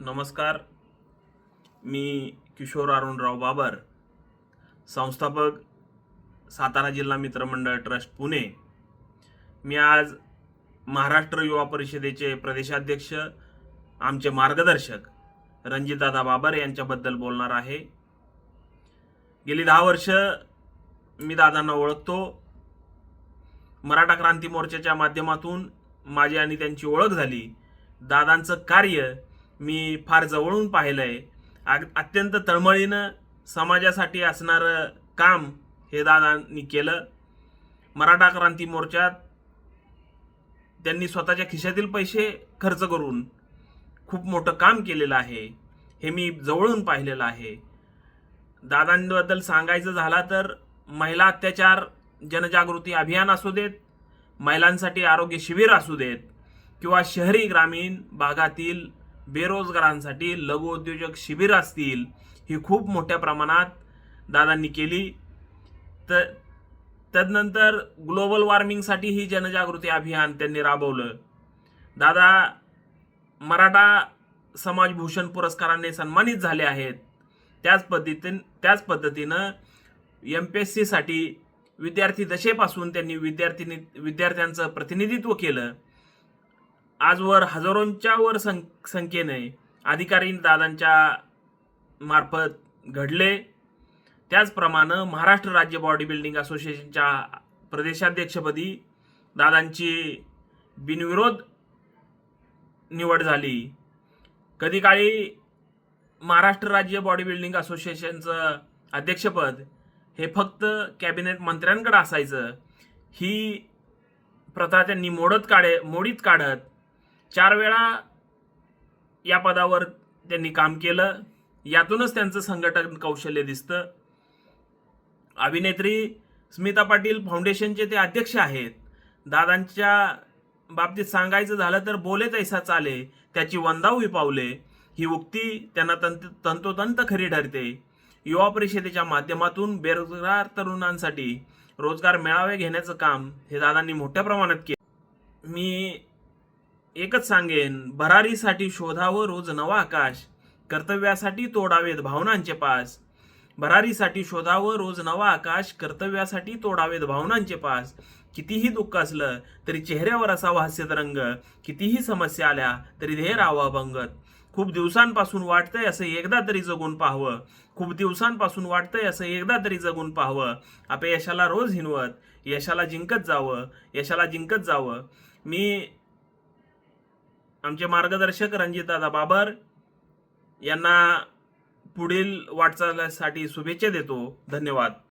नमस्कार. मी किशोर अरुणराव बाबर संस्थापक सातारा जिल्हा मित्रमंडळ ट्रस्ट पुणे. मी आज महाराष्ट्र युवा परिषदेचे प्रदेशाध्यक्ष आमचे मार्गदर्शक रणजितदादा बाबर यांच्याबद्दल बोलणार आहे. गेली दहा वर्ष मी दादांना ओळखतो. मराठा क्रांती मोर्चाच्या माध्यमातून माझी आणि त्यांची ओळख झाली. दादांचं कार्य मी फार जवळून पाहिलं आग- अत्यंत तळमळीनं समाजासाठी असणारं काम हे दादांनी केलं. मराठा क्रांती मोर्चात त्यांनी स्वतःच्या खिशातील पैसे खर्च करून खूप मोठं काम केलेलं आहे. हे मी जवळून पाहिलेलं आहे. दादांबद्दल सांगायचं झाला तर महिला अत्याचार जनजागृती अभियान असू देत महिलांसाठी आरोग्य शिबिर असू देत किंवा शहरी ग्रामीण भागातील बेरोजगारांसाठी लघु उद्योजक शिबिर असतील ही खूप मोठ्या प्रमाणात दादांनी केली. तर तदनंतर ग्लोबल वॉर्मिंगसाठी ही जनजागृती अभियान त्यांनी राबवलं. दादा मराठा समाजभूषण पुरस्काराने सन्मानित झाले आहेत. त्याच पद्धतीन त्याच पद्धतीनं एम पी एस सीसाठी विद्यार्थी दशेपासून त्यांनी विद्यार्थिनी विद्यार्थ्यांचं प्रतिनिधित्व केलं. आजवर हजारोंच्या वर सं संख्येने अधिकारी दादांच्या मार्फत घडले. त्याचप्रमाणे महाराष्ट्र राज्य बॉडी बिल्डिंग असोसिएशनच्या प्रदेशाध्यक्षपदी दादांची बिनविरोध निवड झाली. कधी काळी महाराष्ट्र राज्य बॉडी बिल्डिंग असोसिएशनचं अध्यक्षपद हे फक्त कॅबिनेट मंत्र्यांकडे असायचं. ही प्रथा त्यांनी मोडत काढे मोडीत काढत चार वेळा या पदावर त्यांनी काम केलं. यातूनच त्यांचं संघटन कौशल्य दिसतं. अभिनेत्री स्मिता पाटील फाउंडेशनचे ते अध्यक्ष आहेत. दादांच्या बाबतीत सांगायचं झालं तर बोले तैसा चाले त्याची वंदावी पावले ही उक्ती त्यांना तंत तंतोतंत खरी ठरते. युवा परिषदेच्या माध्यमातून बेरोजगार तरुणांसाठी रोजगार मेळावे घेण्याचं काम हे दादांनी मोठ्या प्रमाणात केलं. मी एकच सांगेन भरारीसाठी शोधावं रोज नवा आकाश कर्तव्यासाठी तोडावेत भावनांचे पास. भरारीसाठी शोधावं रोज नवा आकाश कर्तव्यासाठी तोडावेत भावनांचे पास. कितीही दुःख असलं तरी चेहऱ्यावर असावा हास्यत रंग कितीही समस्या आल्या तरी ध्येय राहावं भंगत खूप दिवसांपासून वाटतंय असं एकदा तरी जगून पाहावं. खूप दिवसांपासून वाटतंय असं एकदा तरी जगून पाहावं. अपयशाला रोज हिनवत यशाला जिंकत जावं यशाला जिंकत जावं. मी आमचे मार्गदर्शक रणजितदादा बाबर यांना पुढील वाटचालीसाठी शुभेच्छा देतो. धन्यवाद.